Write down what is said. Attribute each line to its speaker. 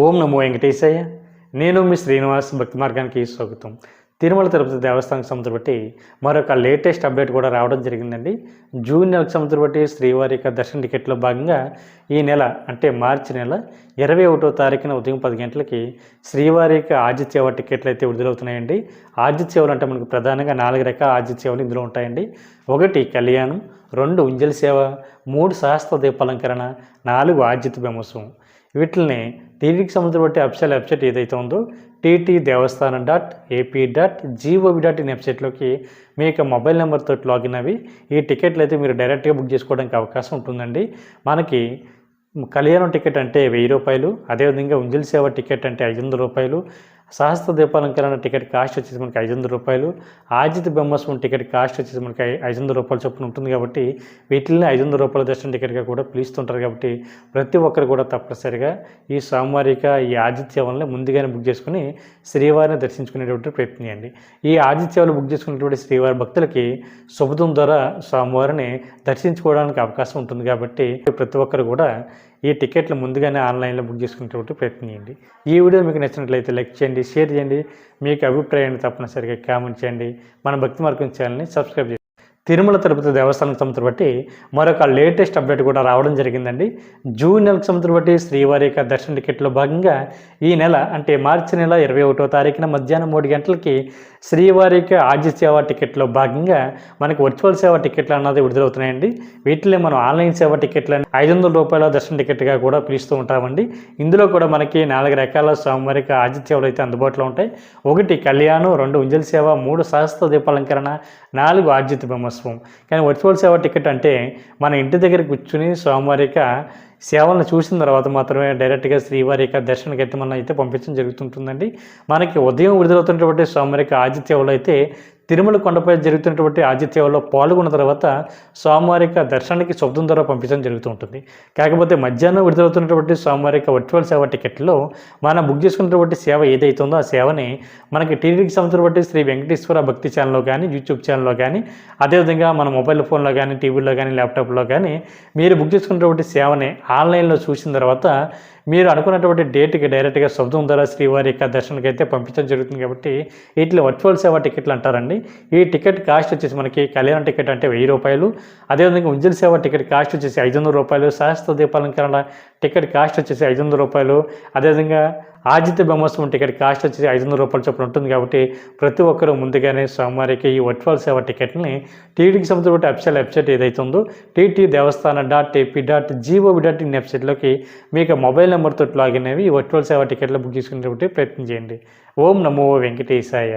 Speaker 1: ఓం నమో వెంకటేశయ్య. నేను మీ శ్రీనివాస్ భక్తి మార్గానికి స్వాగతం. తిరుమల తిరుపతి దేవస్థానం సంవత్సరం బట్టి మరొక లేటెస్ట్ అప్డేట్ కూడా రావడం జరిగిందండి. జూన్ నెలకు సంవత్సరం బట్టి శ్రీవారి యొక్క దర్శన టికెట్లో భాగంగా ఈ నెల అంటే మార్చి నెల ఇరవై ఒకటో తారీఖున ఉదయం పది గంటలకి శ్రీవారి యొక్క ఆజిత్ టికెట్లు అయితే విడుదలవుతున్నాయండి. ఆజిత్ అంటే మనకు ప్రధానంగా నాలుగు రకాల ఆజిత్ సేవలు ఇందులో ఉంటాయండి. ఒకటి కళ్యాణం రెండు ఉంజల్ సేవ మూడు సహస్ర దీపాలంకరణ నాలుగు ఆజిత్ బ్రహ్మోత్సవం వీటిని దీనికి సంబంధించిన అఫిషియల్ వెబ్సైట్ ఏదైతే ఉందో TT Devasthanam dot AP dot GOV dot in వెబ్సైట్లోకి మీ యొక్క మొబైల్ నెంబర్తో లాగిన్ అవి. ఈ టికెట్లు అయితే మీరు డైరెక్ట్గా బుక్ చేసుకోవడానికి అవకాశం ఉంటుందండి. మనకి కళ్యాణం టికెట్ అంటే వెయ్యి రూపాయలు అదేవిధంగా ఉంజిల్ సేవ టికెట్ అంటే ఐదు వందల రూపాయలు సహస్ర దీపాలంకరణ టికెట్ కాస్ట్ వచ్చేసి మనకి ఐదు వందల రూపాయలు. ఆజిత్ బ్రహ్మస్వం టికెట్ కాస్ట్ వచ్చేసి మనకి ఐదు వందల రూపాయలు చొప్పున ఉంటుంది కాబట్టి వీటిని ఐదు వందల రూపాయల దర్శన టికెట్గా కూడా పిలుస్తుంటారు కాబట్టి ప్రతి ఒక్కరు కూడా తప్పనిసరిగా ఈ సోమవారిక ఈ ఆదిత్యవల్ని ముందుగానే బుక్ చేసుకుని శ్రీవారిని దర్శించుకునేటువంటి ప్రయత్నం చేయండి. ఈ ఆజిత్ బుక్ చేసుకునేటువంటి శ్రీవారి భక్తులకి శుభదం ద్వారా స్వామివారిని దర్శించుకోవడానికి అవకాశం ఉంటుంది కాబట్టి ప్రతి ఒక్కరు కూడా ఈ టికెట్లు ముందుగానే ఆన్లైన్లో బుక్ చేసుకునేటువంటి ప్రయత్నించండి. ఈ వీడియో మీకు నచ్చినట్లయితే లైక్ చేయండి షేర్ చేయండి. మీకు అభిప్రాయాన్ని తప్పనిసరిగా కామెంట్ చేయండి. మన భక్తి మార్గం ఛానల్ని సబ్స్క్రైబ్ చేయండి. తిరుమల తిరుపతి దేవస్థానం సంవత్సరం బట్టి మరొక లేటెస్ట్ అప్డేట్ కూడా రావడం జరిగిందండి. జూన్ నెలకు సంవత్సరం బట్టి శ్రీవారి యొక్క దర్శన టికెట్లో భాగంగా ఈ నెల అంటే మార్చి నెల ఇరవై ఒకటో తారీఖున మధ్యాహ్నం మూడు గంటలకి శ్రీవారికి యొక్క సేవ టికెట్లో భాగంగా మనకు వర్చువల్ సేవ టికెట్లు అన్నది విడుదలవుతున్నాయండి. వీటిలో మనం ఆన్లైన్ సేవ టికెట్లు ఐదు వందల రూపాయల దర్శన టికెట్గా కూడా పిలుస్తూ ఉంటామండి. ఇందులో కూడా మనకి నాలుగు రకాల స్వామివారికి ఆజ్య సేవలు అయితే అందుబాటులో ఉంటాయి. ఒకటి కళ్యాణం రెండు ఉంజల్ సేవ మూడు సహస్ర దీపాలంకరణ నాలుగు ఆర్జిత బ్రహ్మోత్సవం కానీ వర్చువల్ సేవ టికెట్ అంటే మన ఇంటి దగ్గర కూర్చుని స్వామివారిక సేవలను చూసిన తర్వాత మాత్రమే డైరెక్ట్గా శ్రీవారి యొక్క దర్శనకి అయితే మనం అయితే పంపించడం జరుగుతుంటుందండి. మనకి ఉదయం విడుదలవుతున్నటువంటి స్వామివారికి ఆదిత్యవులు అయితే తిరుమల కొండపై జరుగుతున్నటువంటి ఆదిత్యవులో పాల్గొన్న తర్వాత సామవారిక దర్శనానికి శబ్దం ద్వారా పంపించడం జరుగుతూ ఉంటుంది. కాకపోతే మధ్యాహ్నం విడుదలవుతున్నటువంటి స్వామివారి వర్చువల్ సేవ టికెట్లో మనం బుక్ చేసుకున్నటువంటి సేవ ఏదైతే ఉందో ఆ సేవని మనకి టీవీకి సంబంధించినటువంటి బట్టి శ్రీ వెంకటేశ్వర భక్తి ఛానల్లో కానీ యూట్యూబ్ ఛానల్లో కానీ అదేవిధంగా మన మొబైల్ ఫోన్లో కానీ టీవీలో కానీ ల్యాప్టాప్లో కానీ మీరు బుక్ చేసుకున్నటువంటి సేవని ఆన్లైన్లో చూసిన తర్వాత మీరు అనుకున్నటువంటి డేట్కి డైరెక్ట్గా శబ్దం ద్వారా శ్రీవారి యొక్క దర్శనకి అయితే పంపించడం జరుగుతుంది కాబట్టి వీటిలో వర్చువల్ సేవ టికెట్లు అంటారండి. ఈ టికెట్ కాస్ట్ వచ్చేసి మనకి కళ్యాణ టికెట్ అంటే వెయ్యి రూపాయలు. అదేవిధంగా ఉంజల్ సేవ టికెట్ కాస్ట్ వచ్చేసి ఐదు వందల రూపాయలు. సహస్ర దీపాలంకరణ టికెట్ కాస్ట్ వచ్చేసి ఐదు వందల రూపాయలు. అదేవిధంగా ఆజిత్య బ్రహ్మోత్సవం టికెట్ కాస్ట్ వచ్చి ఐదు వందల రూపాయల చొప్పున ఉంటుంది కాబట్టి ప్రతి ఒక్కరూ ముందుగానే సోమవారికి ఈ వర్చువల్ సేవ టికెట్ని టీటీకి సంబంధించిన వెబ్సైట్ వెబ్సైట్ ఏదైతే ఉందో TT Devasthanam dot AP dot GOV dot in వెబ్సైట్లోకి మీకు మొబైల్ నెంబర్తో లాగిన్ అవి ఈ వర్చువల్ సేవ టికెట్లు బుక్ చేసుకునేటువంటి ప్రయత్నం చేయండి. ఓం నమో వెంకటేశాయ.